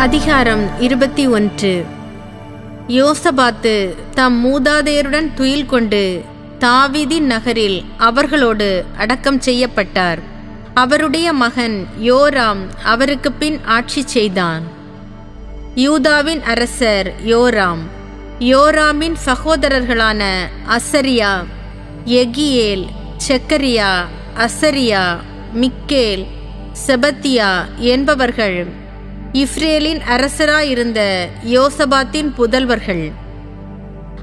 அதிகாரம் இருபத்தி ஒன்று. யோசபாத்து தம் மூதாதையருடன் துயில் கொண்டு தாவிதி நகரில் அவர்களோடு அடக்கம் செய்யப்பட்டார். அவருடைய மகன் யோராம் அவருக்கு பின் ஆட்சி செய்தான். யூதாவின் அரசர் யோராம் யோராமின் சகோதரர்களான அசரியா எகியேல் செக்கரியா அசரியா மிக்கேல் செபத்தியா என்பவர்கள் இஸ்ரேலின் அரசராயிருந்த யோசபாத்தின் புதல்வர்கள்.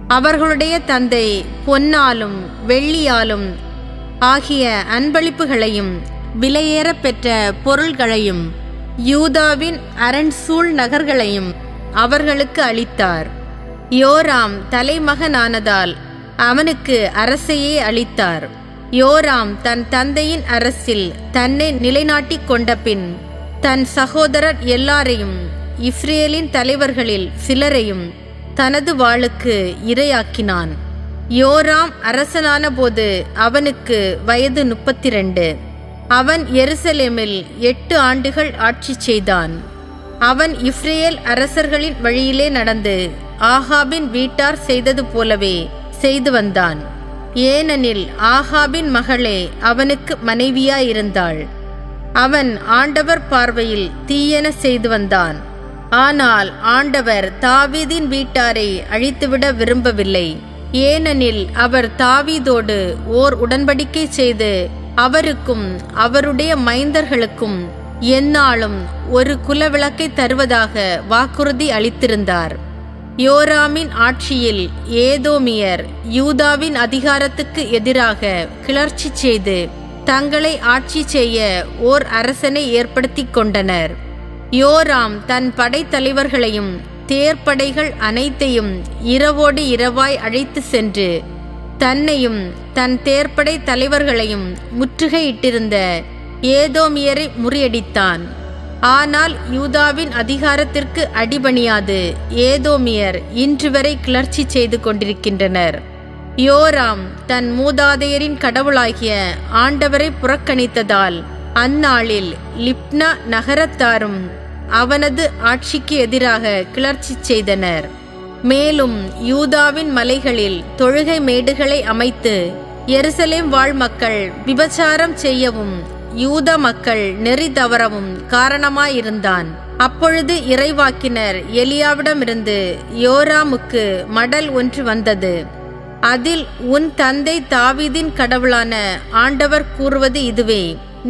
அவர்களுடைய தந்தை பொன்னாலும் வெள்ளியாலும் ஆகிய அன்பளிப்புகளையும் விலையேற பெற்ற பொருள்களையும் யூதாவின் அரண்சூழ் நகர்களையும் அவர்களுக்கு அளித்தார். யோராம் தலைமகனானதால் அவனுக்கு அரசையே அளித்தார். யோராம் தன் தந்தையின் அரசில் தன்னை நிலைநாட்டிக் கொண்ட பின் தன் சகோதரர் எல்லாரையும் இஸ்ரேலின் தலைவர்களில் சிலரையும் தனது வாளுக்கு இரையாக்கினான். யோராம் அரசனான போது அவனுக்கு வயது முப்பத்தி ரெண்டு அவன் எருசலேமில் எட்டு ஆண்டுகள் ஆட்சி செய்தான். அவன் இஸ்ரேல் அரசர்களின் வழியிலே நடந்து ஆகாபின் வீட்டார் செய்தது போலவே செய்து வந்தான். ஏனெனில் ஆஹாபின் மகளே அவனுக்கு மனைவியாயிருந்தாள். அவன் ஆண்டவர் பார்வையில் தீயன செய்து வந்தான். ஆனால் ஆண்டவர் தாவீதின் வீட்டாரை அழித்துவிட விரும்பவில்லை. ஏனெனில் அவர் தாவீதோடு ஓர் உடன்படிக்கை செய்து அவருக்கும் அவருடைய மைந்தர்களுக்கும் எந்நாளும் ஒரு குலவிளக்கை தருவதாக வாக்குறுதி அளித்திருந்தார். யோராமின் ஆட்சியில் ஏதோமியர் யூதாவின் அதிகாரத்துக்கு எதிராக கிளர்ச்சி செய்து தங்களை ஆட்சி செய்ய ஓர் அரசனை ஏற்படுத்தி கொண்டனர். யோராம் தன் படைத்தலைவர்களையும் தேர்ப்படைகள் அனைத்தையும் இரவோடு இரவாய் அழைத்து சென்று தன்னையும் தன் தேர்ப்படை தலைவர்களையும் முற்றுகையிட்டிருந்த ஏதோமியரை முறியடித்தான். ஆனால் யூதாவின் அதிகாரத்திற்கு அடிபணியாது ஏதோமியர் இன்று வரை கிளர்ச்சி செய்து கொண்டிருக்கின்றனர். யோராம் தன் மூதாதையரின் கடவுளாகிய ஆண்டவரை புறக்கணித்ததால் அந்நாளில் லிப்னா நகரத்தாரும் அவனது ஆட்சிக்கு எதிராக கிளர்ச்சி செய்தனர். மேலும் யூதாவின் மலைகளில் தொழுகை மேடுகளை அமைத்து எருசலேம் வாழ் மக்கள் விபச்சாரம் செய்யவும் யூத மக்கள் நெறி தவறவும் காரணமாயிருந்தான். அப்பொழுது இறைவாக்கினர் எலியாவிடமிருந்து யோராமுக்கு மடல் ஒன்று வந்தது. அதில் உன் தந்தை தாவிதின் கடவுளான ஆண்டவர் கூறுவது இதுவே.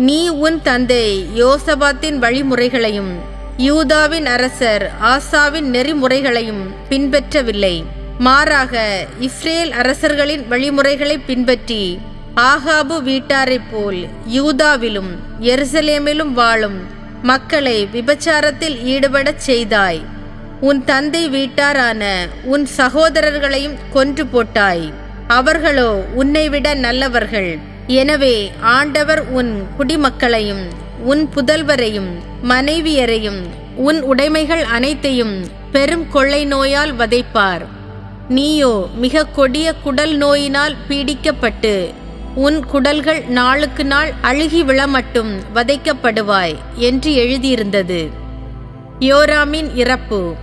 நீ உன் தந்தை யோசபாத்தின் வழிமுறைகளையும் யூதாவின் அரசர் ஆசாவின் நெறிமுறைகளையும் பின்பற்றவில்லை. மாறாக இஸ்ரேல் அரசர்களின் வழிமுறைகளை பின்பற்றி ஆகாபு வீட்டாரைப் போல் யூதாவிலும் எருசலேமிலும் வாழும் மக்களை விபச்சாரத்தில் ஈடுபடச் செய்தாய். உன் தந்தை வீட்டாரான உன் சகோதரர்களையும் கொன்று போட்டாய். அவர்களோ உன்னை விட நல்லவர்கள். எனவே ஆண்டவர் உன் குடிமக்களையும் உன் புதல்வரையும் மனைவியரையும் உன் உடைமைகள் அனைத்தையும் பெரும் கொள்ளை நோயால் வதைப்பார். நீயோ மிக கொடிய குடல் நோயினால் பீடிக்கப்பட்டு உன் குடல்கள் நாளுக்கு நாள் அழுகி விழமட்டும் வதைக்கப்படுவாய் என்று எழுதியிருந்தது. யோராமின் இறப்பு.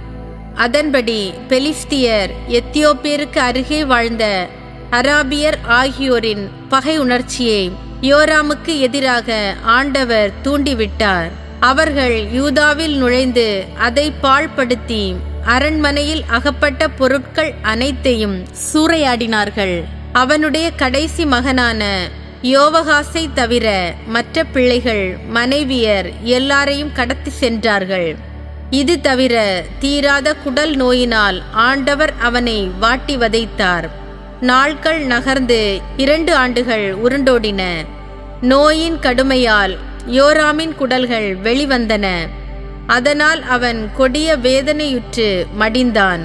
அதன்படி பெலிஸ்தியர் எத்தியோப்பியருக்கு அருகே வாழ்ந்த அராபியர் ஆகியோரின் பகை உணர்ச்சியை யோராமுக்கு எதிராக ஆண்டவர் தூண்டிவிட்டார். அவர்கள் யூதாவில் நுழைந்து அதை பாழ்படுத்தி அரண்மனையில் அகப்பட்ட பொருட்கள் அனைத்தையும் சூறையாடினார்கள். அவனுடைய கடைசி மகனான யோவகாசை தவிர மற்ற பிள்ளைகள் மனைவியர் எல்லாரையும் கடத்தி சென்றார்கள். இது தவிர தீராத குடல் நோயினால் ஆண்டவர் அவனை வாட்டி வதைத்தார். நாட்கள் நகர்ந்து இரண்டு ஆண்டுகள் உருண்டோடின. நோயின் கடுமையால் யோராமின் குடல்கள் வெளிவந்தன. அதனால் அவன் கொடிய வேதனையுற்று மடிந்தான்.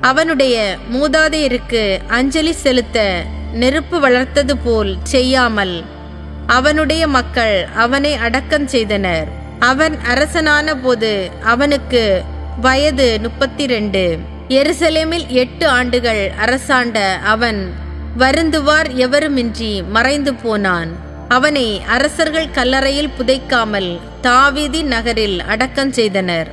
அவனுடைய மூதாதையருக்கு அஞ்சலி செலுத்த நெருப்பு வளர்த்தது போல் செய்யாமல் அவனுடைய மக்கள் அவனை அடக்கம் செய்தனர். அவன் அரசனான போது அவனுக்கு வயது முப்பத்தி ரெண்டு எருசலேமில் எட்டு ஆண்டுகள் அரசாண்ட அவன் வருந்துவார் எவருமின்றி மறைந்து போனான். அவனை அரசர்கள் கல்லறையில் புதைக்காமல் தாவீதி நகரில் அடக்கம் செய்தனர்.